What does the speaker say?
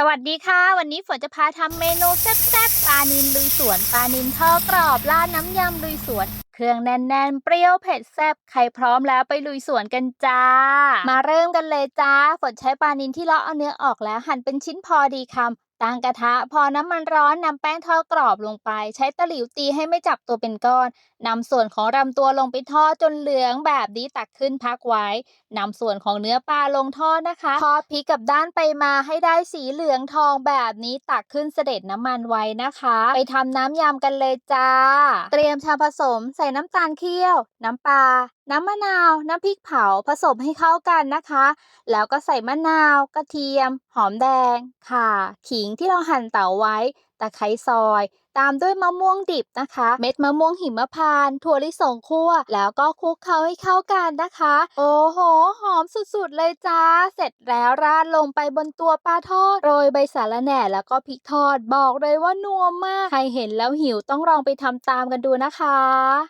สวัสดีค่ะ วันนี้ฝนจะพาทำเมนูแซ่บๆปลานินลุยสวนปลานินทอดกรอบราดน้ำยำลุยสวน เครื่องแน่นๆ เปรี้ยวเผ็ดแซ่บใครพร้อมแล้วไปลุยสวนกันจ้า มาเริ่มกันเลยจ้า ฝนใช้ปลานินที่เลาะเอาเนื้อออกแล้วหั่นเป็นชิ้นพอดีคำ ตั้งกระทะพอน้ำมันร้อนนำแป้งทอดกรอบลงไป ใช้ตะหลิวตีให้ไม่จับตัวเป็นก้อนนำส่วนของลำตัวลงไปทอดจนเหลืองแบบนี้ตักขึ้นพักไว้นำส่วนของเนื้อปลาลงทอดนะคะทอดพริกกับด้านไปมาให้ได้สีเหลืองทองแบบนี้ตักขึ้นเสด็จน้ำมันไว้นะคะ ไปทำน้ำยำกันเลยจ้า เตรียมชามผสมใส่น้ำตาลเคี่ยว น้ำปลาน้ำมะนาว น้ำพริกเผาผสมให้เข้ากันนะคะ แล้วก็ใส่มะนาว กระเทียม หอมแดง ข่า ขิงงที่เราหั่นเต๋าไว้ ตะไคร้ซอย ตามด้วยมะม่วงดิบนะคะ เม็ดมะม่วงหิมพานต์ถั่วลิสงคั่ว แล้วก็คลุกเคล้าให้เข้ากันนะคะ โอ้โห หอมสุดๆเลยจ้า เสร็จแล้วราดลงไปบนตัวปลาทอด โรยใบสาระแหน่แล้วก็พริกทอด บอกเลยว่านัวมาก ใครเห็นแล้วหิวต้องลองไปทำตามกันดูนะคะ